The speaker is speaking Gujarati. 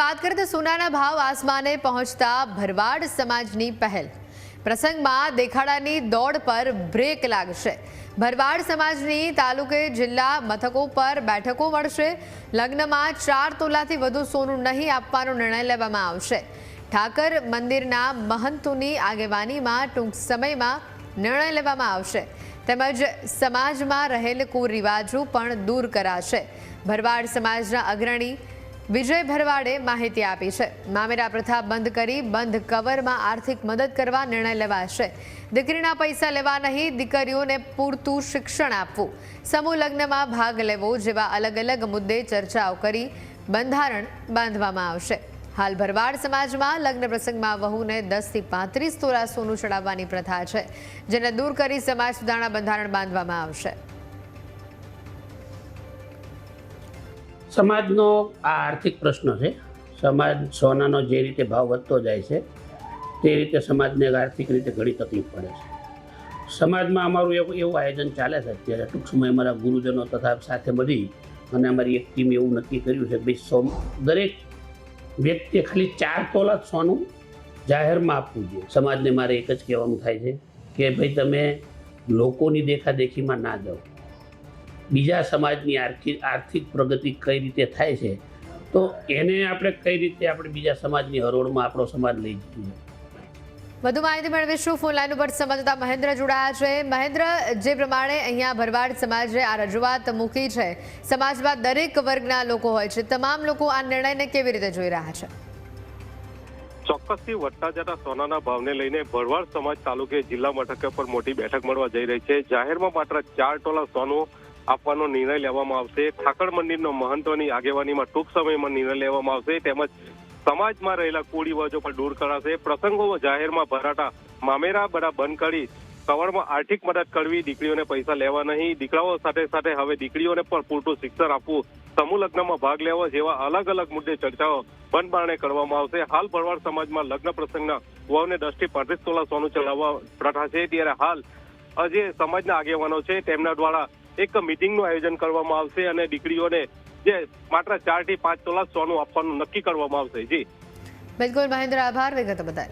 વાત કરીએ તો સોનાના ભાવ આસમાને પહોંચતા ભરવાડ સમાજની પહેલ. પ્રસંગમાં દેખાડાની દોડ પર બ્રેક લાગશે. ભરવાડ સમાજની તાલુકે જિલ્લા મથકો પર બેઠકો મળશે. લગ્નમાં ચાર તોલાથી વધુ સોનું નહીં આપવાનો નિર્ણય લેવામાં આવશે. ઠાકર મંદિરના મહંતોની આગેવાનીમાં ટૂંક સમયમાં નિર્ણય લેવામાં આવશે. તેમજ સમાજમાં રહેલ કુરિવાજો પણ દૂર કરાશે. ભરવાડ સમાજના અગ્રણી વિજય ભરવાડે માહિતી આપી છે. મામેરા પ્રથા બંધ કરી બંધ કવરમાં આર્થિક મદદ કરવા નિર્ણય લેવાશે. દીકરીના પૈસા લેવા નહીં, દીકરીઓને પૂરતું શિક્ષણ આપવું. સમૂહ લગ્નમાં ભાગ લેવો જેવા અલગ અલગ મુદ્દે ચર્ચાઓ કરી બંધારણ બાંધવામાં આવશે. હાલ ભરવાડ સમાજમાં લગ્ન પ્રસંગમાં વહુને દસથી પાંત્રીસ તોલા સોનું ચડાવવાની પ્રથા છે, જેને દૂર કરી સમાજ સુધારણા બંધારણ બાંધવામાં આવશે. સમાજનો આ આર્થિક પ્રશ્ન છે. સમાજ સોનાનો જે રીતે ભાવ વધતો જાય છે, તે રીતે સમાજને આર્થિક રીતે ઘણી તકલીફ પડે છે. સમાજમાં અમારું એવું એવું આયોજન ચાલે છે અત્યારે. ટૂંક સમય અમારા ગુરુજનો તથા સાથે મળી અને અમારી એક ટીમે એવું નક્કી કર્યું છે ભાઈ સો, દરેક વ્યક્તિએ ખાલી ચાર તોલા સોનું જાહેરમાં આપવું જોઈએ. સમાજને મારે એક જ કહેવાનું થાય છે કે ભાઈ તમે લોકોની દેખાદેખીમાં ના જાઓ. બીજા સમાજની આર્થિક આર્થિક પ્રગતિ કઈ રીતે થાય છે તો એને આપણે કઈ રીતે આપણે બીજા સમાજની હરોળમાં આપણો સમાજ લઈ જઈએ? વધુ માહિતી મેળવીશું ફોન લાઈન ઉપર સંવાદદાતા મહેન્દ્ર જોડાયા છે. મહેન્દ્ર જે પ્રમાણે અહીંયા ભરવાડ સમાજે આ રજૂઆત મૂકી છે સમાજમાં દરેક વર્ગના લોકો હોય છે તમામ લોકો આ નિર્ણયને કેવી રીતે જોઈ રહ્યા છે? ચોક્કસથી વધતા જતા સોનાના ભાવને લઈને ભરવાડ સમાજ તાલુકે જિલ્લા મથકે પર મોટી બેઠક મળવા જઈ રહી છે. જાહેરમાં માત્ર ચાર ટોલા સોનું આપવાનો નિર્ણય લેવામાં આવશે. ઠાકર મંદિરનો મહંતોની આગેવાનીમાં ટૂંક સમયમાં નિર્ણય લેવામાં આવશે. તેમજ સમાજમાં રહેલા કુરિવાજો પણ દૂર કરાશે. પ્રસંગો જાહેરમાં ભરાટા મામેરા બધા બંધ કરી સવારમાં આર્થિક મદદ કરવી, દીકરીઓને પૈસા લેવા નહીં. દીકરાઓ સાથે સાથે હવે દીકરીઓને પણ પૂરતું શિક્ષણ આપવું, સમૂહ લગ્નમાં ભાગ લેવો જેવા અલગ અલગ મુદ્દે ચર્ચાઓ બંધ કરવામાં આવશે. હાલ ભરવાડ સમાજમાં લગ્ન પ્રસંગના વહુને દસથી પાંત્રીસ તોલા સોનું ચલાવવા પ્રથા છે. ત્યારે હાલ જે સમાજના આગેવાનો છે. તેમના દ્વારા એક મિટિંગનું આયોજન કરવામાં આવશે અને દીકરીઓને જે માત્ર ચારથી પાંચ તોલા સોનું આપવાનું નક્કી કરવામાં આવશે. જી. બિલકુલ, મહેન્દ્ર, આભાર. વિગત બદલ